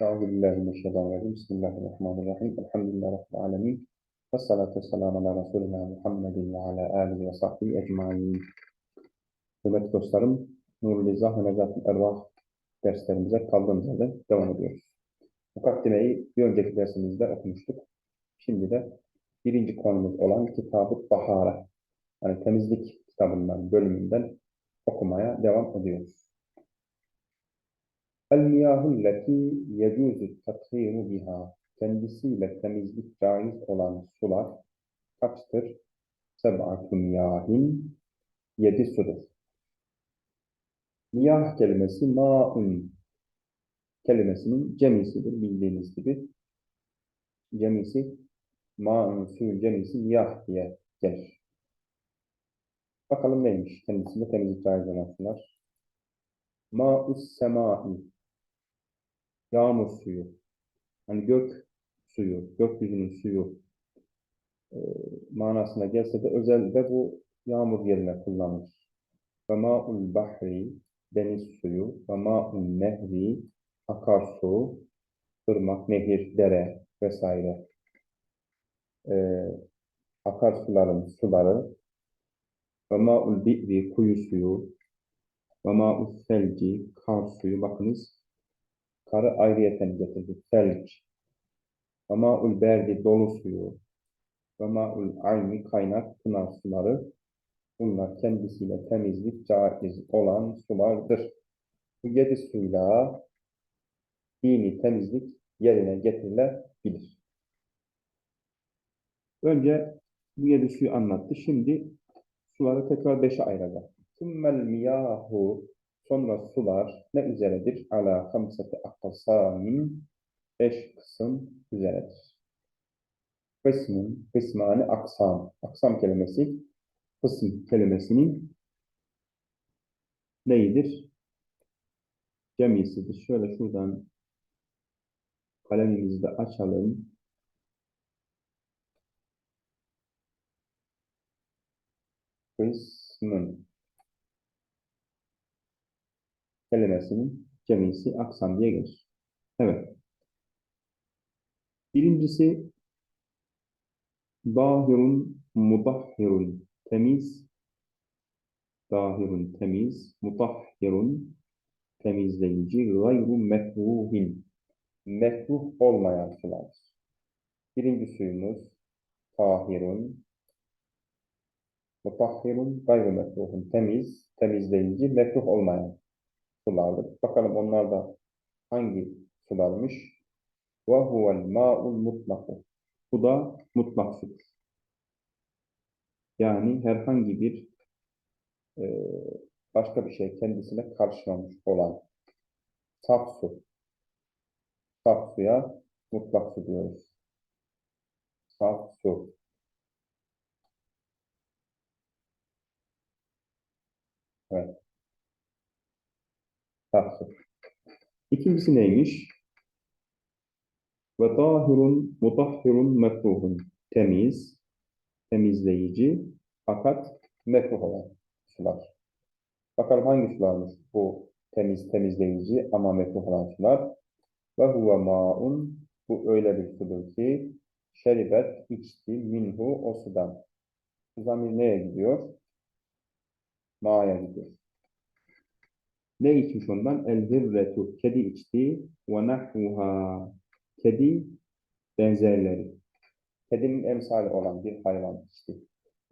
Euzu billahi mineşşeytanirracim. Bismillahirrahmanirrahim. Elhamdülillahi rabbil alamin. Ves salatu vesselamü ala resulina Muhammedin ve ala alihi ve sahbihi ecmaîn. Hürmetli dostlarım, Nurul İzah ve Necat Ervah derslerimize kaldığımız yerde devam ediyoruz. Mukaddimeyi bir önceki dersimizde okumuştuk. Şimdi de birinci konumuz olan Kitab-ı Bahara, yani temizlik kitabından, bölümünden okumaya devam ediyoruz. El-miyahul leti yecuzu tathiru biha. Kendisiyle temizlik caiz olan sular kaçtır? Seb'atu miyahin. Yedi sudur. Miyah kelimesi ma'un kelimesinin cemisidir bildiğiniz gibi. Cemisi ma'un suyun cemisi miyah diye gelir. Bakalım neymiş kendisiyle temizlik caiz olan sular. Ma'us semai yağmur suyu, hani gök suyu, gökyüzünün suyu e, manasına gelse de özelde bu yağmur yerine kullanılır. Ve ma'ul bahri, deniz suyu, ve ma'ul nehri, akarsu, ırmak, nehir, dere vesaire. E, akarsuların suları, ve ma'ul bi'ri, kuyu suyu, ve ma'ul selci, kar suyu, bakınız Karı ayrıyeten getirdi. Felç. Ve ma'ul berdi dolu suyu. Ve ma'ul ayni kaynak pınar suları. Bunlar kendisiyle temizlik caiz olan sulardır. Bu yedi suyla dini temizlik yerine getirilebilir. Önce bu yedi suyu anlattı. Şimdi suları tekrar beşe ayıracak. Sümmel miyahu Sonra sular ne üzeredir? Ala hamsati aksamin beş kısım üzeredir. Kısmın, kısmani aksam. Aksam kelimesi, kısım kelimesinin neyidir? Cemisidir. Şöyle şuradan kalemimizi de açalım. Kısmın kelimesinin cemisi aksan diye gelir. Evet. Birincisi dahirun mudahhirun temiz dahirun temiz mutahhirun temizleyici gayru mekruhin mekruh olmayan sular. Birinci suyumuz tahirun mutahhirun gayru mekruhun temiz temizleyici mekruh olmayan sulardır. Bakalım onlar da hangi sularmış? Ve huvel ma'ul mutlaku. Bu da mutlak sudur. Yani herhangi bir e, başka bir şey kendisine karşılamış olan saf su. Saf suya mutlak su diyoruz. Saf su. Evet. Tahsır. İkincisi neymiş? Ve tahirun mutahhirun mekruhun. Temiz, temizleyici fakat mekruh olan sular. Bakalım hangi sularmış bu temiz, temizleyici ama mekruh olan sular? Ve huve ma'un bu öyle bir sudur ki şeribet içti minhu o sudan. Zamir neye gidiyor? Ma'ya gidiyor. Ne içmiş ondan? El hirretu. Kedi içti. Ve nahvuha. Kedi benzerleri. Kedinin emsali olan bir hayvan içti.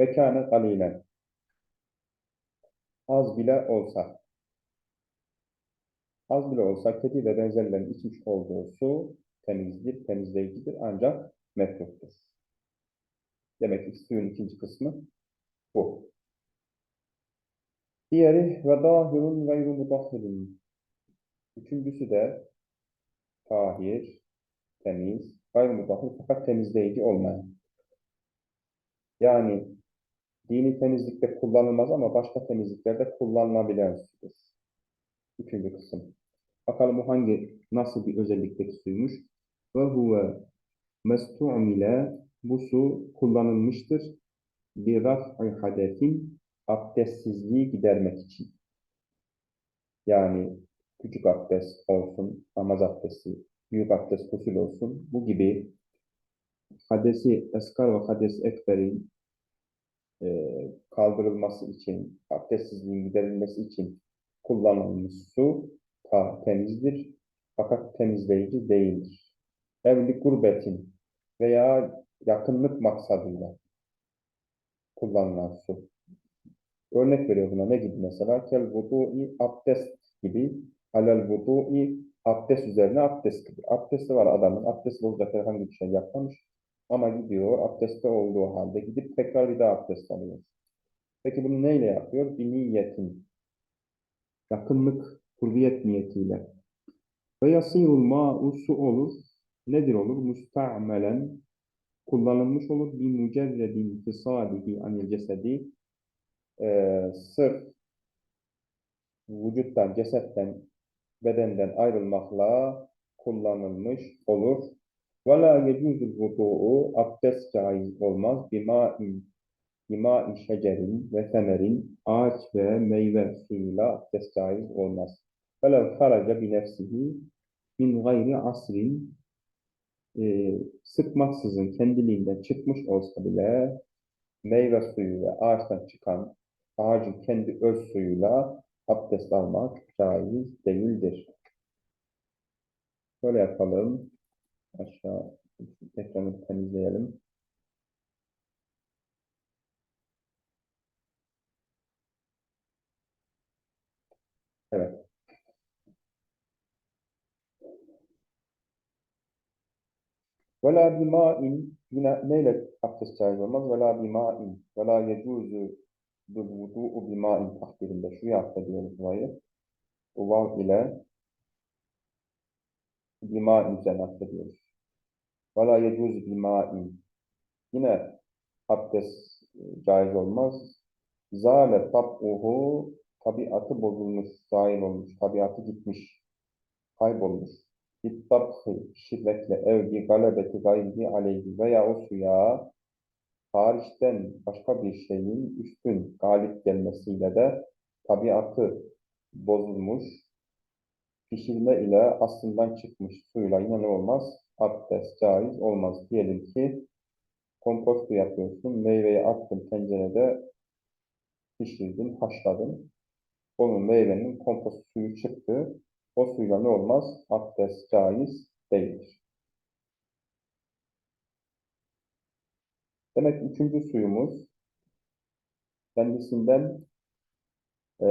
Ve kâne galilen. Az bile olsa. Az bile olsa kedi ve benzerlerin içmiş olduğu su temizdir, temizleyicidir ancak mekruhtur. Demek ki suyun ikinci kısmı bu. Diğeri ve dahirun gayru mudahhirun. Üçüncüsü de tahir, temiz, gayru mudahhir fakat temizleyici olmayan. Yani dini temizlikte kullanılmaz ama başka temizliklerde kullanılabilen sudur. Üçüncü kısım. Bakalım bu hangi, nasıl bir özellikteki suymuş? Ve huve mestu'mile bu su kullanılmıştır. Bir raf'i hadetin abdestsizliği gidermek için. Yani küçük abdest olsun, namaz abdesti büyük abdest gusül olsun. Bu gibi hadesi eskar ve hades ekberin e, kaldırılması için, abdestsizliğin giderilmesi için kullanılmış su ta temizdir. Fakat temizleyici değildir. Evli gurbetin veya yakınlık maksadıyla kullanılan su. Örnek veriyor buna ne gibi mesela? Kel vudu'i abdest gibi. Alel vudu'i abdest üzerine abdest gibi. Abdesti var adamın. Abdest olacak herhangi bir şey yapmamış. Ama gidiyor abdestte olduğu halde gidip tekrar bir daha abdest alıyor. Peki bunu neyle yapıyor? Bir niyetin. Yakınlık, kurbiyet niyetiyle. Ve yasîrul mâ'u su olur. Nedir olur? Müsta'melen kullanılmış olur. Bir mücerredin fisâlihi anil cesedi e, sırf vücuttan, cesetten, bedenden ayrılmakla kullanılmış olur. Ve la yecuzul vuku'u abdest caiz olmaz. Bima'in bima şecerin ve semerin ağaç ve meyve suyuyla abdest caiz olmaz. Velev karaca bi nefsihi min gayri asrin e, sıkmaksızın kendiliğinden çıkmış olsa bile meyve suyu ve ağaçtan çıkan ağacın kendi öz suyuyla abdest almak caiz değildir. Böyle yapalım. Aşağı ekranı temizleyelim. Evet. Vela bima'in yine neyle abdest caiz olmaz? Vela bima'in. Vela yecuzu bil vudu'u bima'in takdirinde. Şuraya affediyoruz burayı. Bu vav ile bima'in üzerine affediyoruz. Vela yecuzu bima'in. Yine abdest e, caiz olmaz. Zale tab'uhu tabiatı bozulmuş, zail olmuş, tabiatı gitmiş, kaybolmuş. Bittabhı pişirmekle evgi galebeti gayri aleyhi veya o suya hariçten başka bir şeyin üstün galip gelmesiyle de tabiatı bozulmuş, pişirme ile aslından çıkmış suyla olmaz? Abdest caiz olmaz. Diyelim ki kompostu yapıyorsun, meyveyi attın tencerede, pişirdin, haşladın. Onun meyvenin kompost suyu çıktı. O suyla ne olmaz? Abdest caiz değildir. Demek üçüncü suyumuz kendisinden e,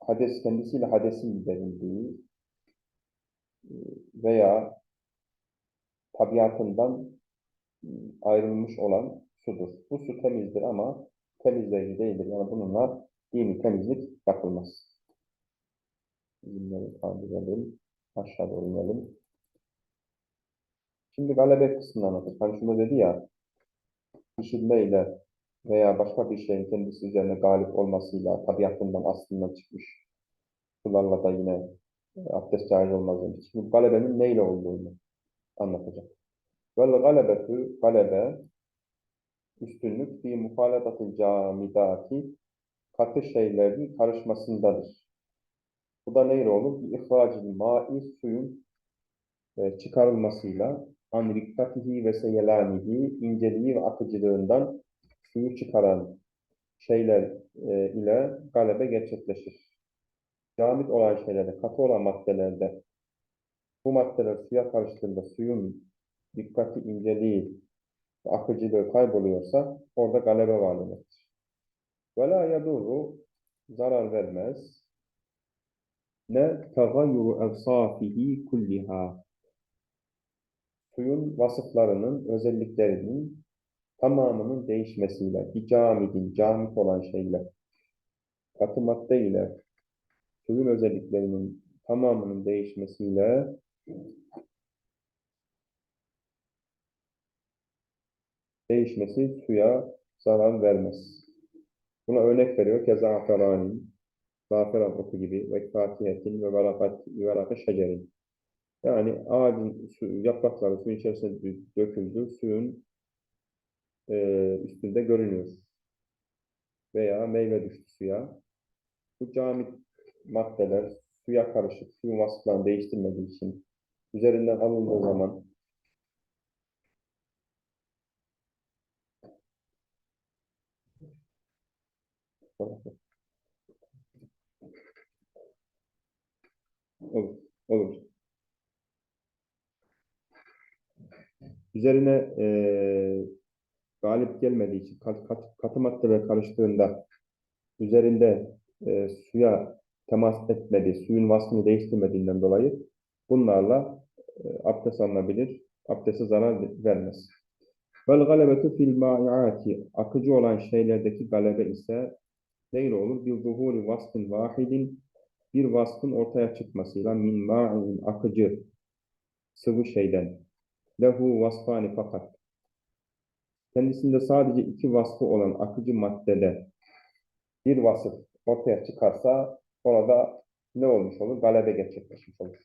hades kendisiyle hadesin giderildiği veya tabiatından ayrılmış olan sudur. Bu su temizdir ama temizleyici değildir. Yani bununla dini temizlik yapılmaz. Bunları kaldıralım. Aşağı doğru inelim. Şimdi galebe kısmını anlatır. Hani şunu dedi ya, pişirmeyle veya başka bir şeyin kendisi üzerine galip olmasıyla tabiatından aslında çıkmış sularla da yine e, abdest caiz olmaz demiş. Şimdi galebenin neyle olduğunu anlatacak. Vel galebetü galebe üstünlük bir muhalatatı camidati katı şeylerin karışmasındadır. Bu da neyle olur? Bir ihracil ma'i suyun e, çıkarılmasıyla an rikkatihi ve seyelanihi inceliği ve akıcılığından suyu çıkaran şeyler e, ile galebe gerçekleşir. Camit olan şeylerde, katı olan maddelerde bu maddeler suya karıştığında suyun dikkati, inceliği ve akıcılığı kayboluyorsa orada galebe var demektir. Ve la yadurru zarar vermez. Ne tagayyuru evsafihi kulliha suyun vasıflarının, özelliklerinin tamamının değişmesiyle, bir camidin, camit olan şeyle, katı madde ile suyun özelliklerinin tamamının değişmesiyle değişmesi suya zarar vermez. Buna örnek veriyor. Kezaferani, zaferan oku gibi ve fatihetin ve verakat şecerin. Yani ağacın su, yaprakları suyun içerisine döküldü, suyun e, üstünde görünüyor. Veya meyve düştü suya. Bu camit maddeler suya karışıp suyun vasıflarını değiştirmediği için üzerinden alındığı zaman olur, olur. Üzerine eee galip gelmediği için kat, kat, katı maddeler karıştığında üzerinde e, suya temas etmedi, suyun vasfını değiştirmediğinden dolayı bunlarla e, abdest alınabilir, abdeste zarar vermez. Vel galebetu fil ma'iati akıcı olan şeylerdeki galebe ise neyle olur? Bir zuhuri vasfın vahidin bir vasfın ortaya çıkmasıyla min ma'in akıcı sıvı şeyden lehu vasfani fakat kendisinde sadece iki vasfı olan akıcı maddede bir vasıf ortaya çıkarsa orada ne olmuş olur? Galebe gerçekleşmiş olur.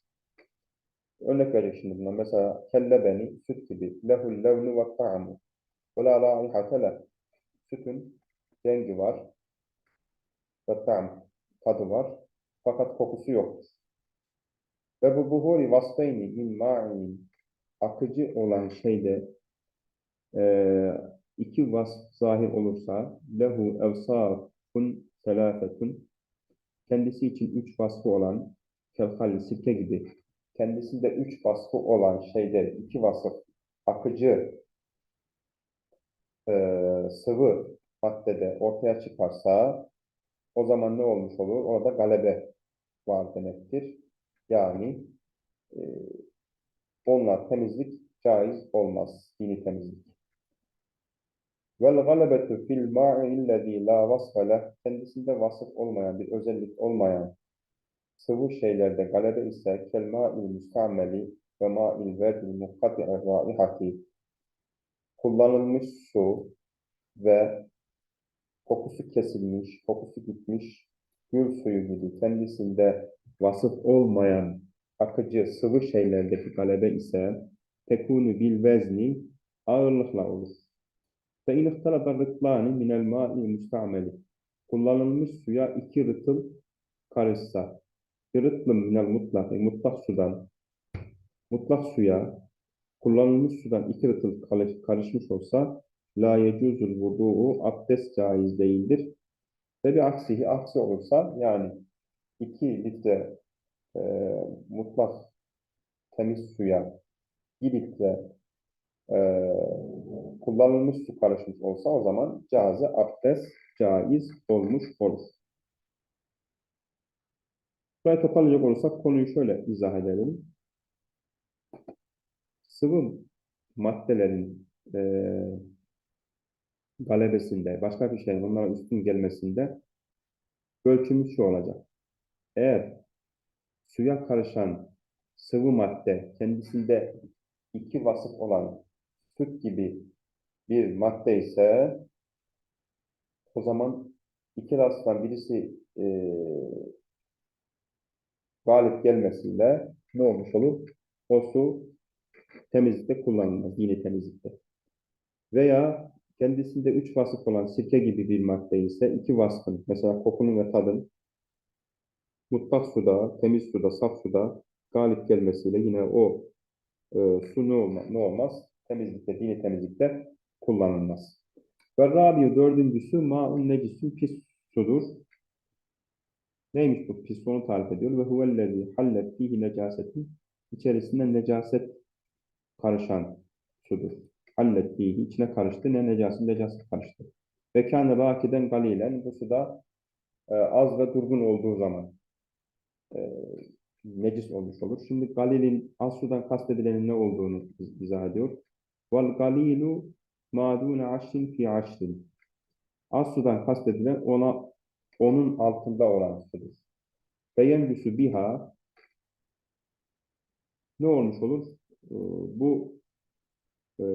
Örnek vereyim şimdi buna. Mesela kellebeni, süt gibi. Lehul levnu ve ta'amu. Ve la raihate. Sütün rengi var. Ve ta'am. Tadı var. Fakat kokusu yoktur. Ve bu buhuri vasfeyni min ma'in akıcı olan şeyde e, iki vasf zahir olursa lehu evsafun selafetun kendisi için üç vasfı olan kelhal sirke gibi kendisinde üç vasfı olan şeyde iki vasıf akıcı e, sıvı maddede ortaya çıkarsa o zaman ne olmuş olur? Orada galebe var demektir. Yani e, onlar temizlik caiz olmaz. Dini temizlik. Vel galebetu fil ma'i illezî la vasfe leh kendisinde vasıf olmayan, bir özellik olmayan sıvı şeylerde galebe ise kel ma'il müstameli ve ma'il verdil mukkati'i raihati kullanılmış su ve kokusu kesilmiş, kokusu gitmiş gül suyu gibi kendisinde vasıf olmayan akıcı sıvı şeylerdeki galebe ise tekunu bil vezni ağırlıkla olur. Fe in ihtalata rıtlani minel ma'i müstameli. Kullanılmış suya iki rıtıl karışsa. Bir rıtlım minel mutlak, mutlak sudan, mutlak suya kullanılmış sudan iki rıtıl karışmış olsa la yecuzul vudu'u abdest caiz değildir. Ve bir aksihi aksi olursa yani iki litre e, mutlak temiz suya bir litre e, kullanılmış su karışmış olsa o zaman cazı abdest caiz olmuş olur. Burayı toparlayacak olursak konuyu şöyle izah edelim. Sıvı maddelerin e, galebesinde, başka bir şeyin onlara üstün gelmesinde ölçümüz şu olacak. Eğer suya karışan sıvı madde kendisinde iki vasıf olan süt gibi bir madde ise o zaman iki rastan birisi e, galip gelmesiyle ne olmuş olur? O su temizlikte kullanılmaz, yine temizlikte. Veya kendisinde üç vasıf olan sirke gibi bir madde ise iki vasfın, mesela kokunun ve tadın mutlak suda, temiz suda, saf suda galip gelmesiyle yine o e, su ne, olma, ne olmaz? Temizlikte, dini temizlikte kullanılmaz. Ve rabiu dördüncüsü ma'un necisün pis sudur. Neymiş bu pis? Onu tarif ediyor. Ve huvellezî hallet fihi necasetin içerisinde necaset karışan sudur. Hallet fihi içine karıştı. Ne necaset? Necaset karıştı. Ve kâne rakiden galilen bu suda e, az ve durgun olduğu zaman e, necis olmuş olur. Şimdi galilin az sudan kastedilenin ne olduğunu izah ediyor. Vel galilu madune aşrin fi aşrin. Az sudan kastedilen ona onun altında olan sudur. Ve yendüsü biha ne olmuş olur? Ee, bu e,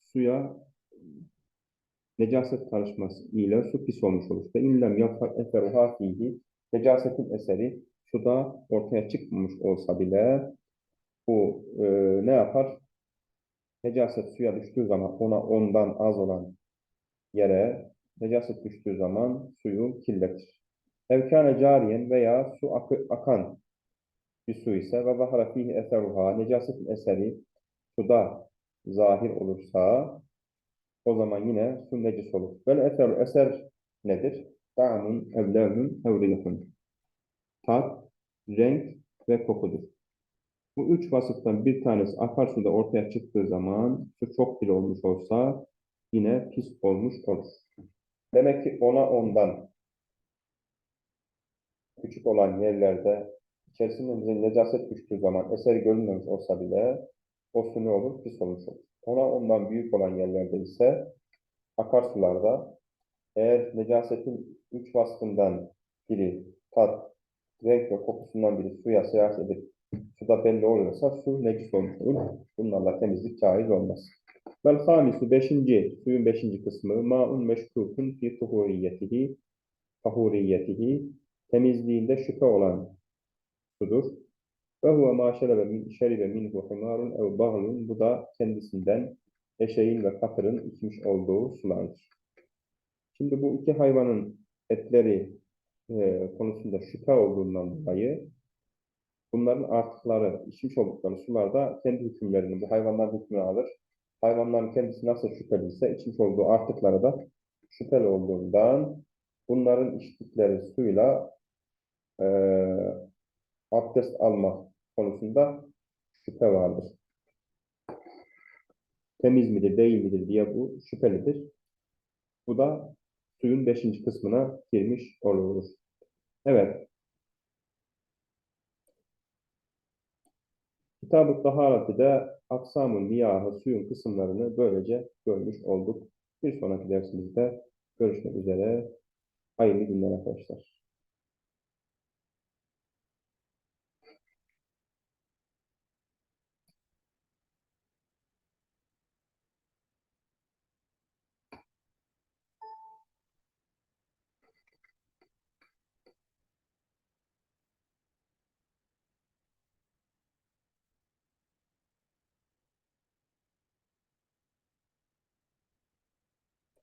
suya necaset karışması ile su pis olmuş olur. Ve inlem yapar eferuha fihi necasetin eseri suda ortaya çıkmamış olsa bile bu e, ne yapar? Necaset suya düştüğü zaman ona ondan az olan yere necaset düştüğü zaman suyu kirletir. Evkâne cariyen veya su akı, akan bir su ise ve zahara fihi eseruha necasetin eseri suda zahir olursa o zaman yine su necis olur. Vel eseru eser nedir? Ta'mun ev levnun ev rihun. Tat, renk ve kokudur. Bu üç vasıftan bir tanesi akarsuda ortaya çıktığı zaman su çok bile olmuş olsa yine pis olmuş olur. Demek ki ona ondan küçük olan yerlerde içerisinde bize necaset düştüğü zaman eser görünmemiş olsa bile o su ne olur? Pis olmuş olur. Ona ondan büyük olan yerlerde ise akarsularda eğer necasetin üç vasfından biri tat, renk ve kokusundan biri suya seyahat edip suda belli oluyorsa su necis olmuş. Bunlarla temizlik caiz olmaz. Vel hamisu beşinci, suyun beşinci kısmı ma'un meşkukun fi tuhuriyetihi tahuriyetihi temizliğinde şüphe olan sudur. Ve huve ma şerebe min şeribe minhu himarun ev bağlun bu da kendisinden eşeğin ve katırın içmiş olduğu sulardır. Şimdi bu iki hayvanın etleri e, konusunda şüphe olduğundan dolayı bunların artıkları, içmiş oldukları sularda kendi hükümlerini, bu hayvanların hükmünü alır. Hayvanların kendisi nasıl şüpheliyse içmiş olduğu artıkları da şüpheli olduğundan bunların içtikleri suyla e, abdest alma konusunda şüphe vardır. Temiz midir, değil midir diye bu şüphelidir. Bu da suyun beşinci kısmına girmiş olur. Evet. Kitab-ı Taharat'ta aksamul miyahı suyun kısımlarını böylece görmüş olduk. Bir sonraki dersimizde görüşmek üzere. Hayırlı günler arkadaşlar.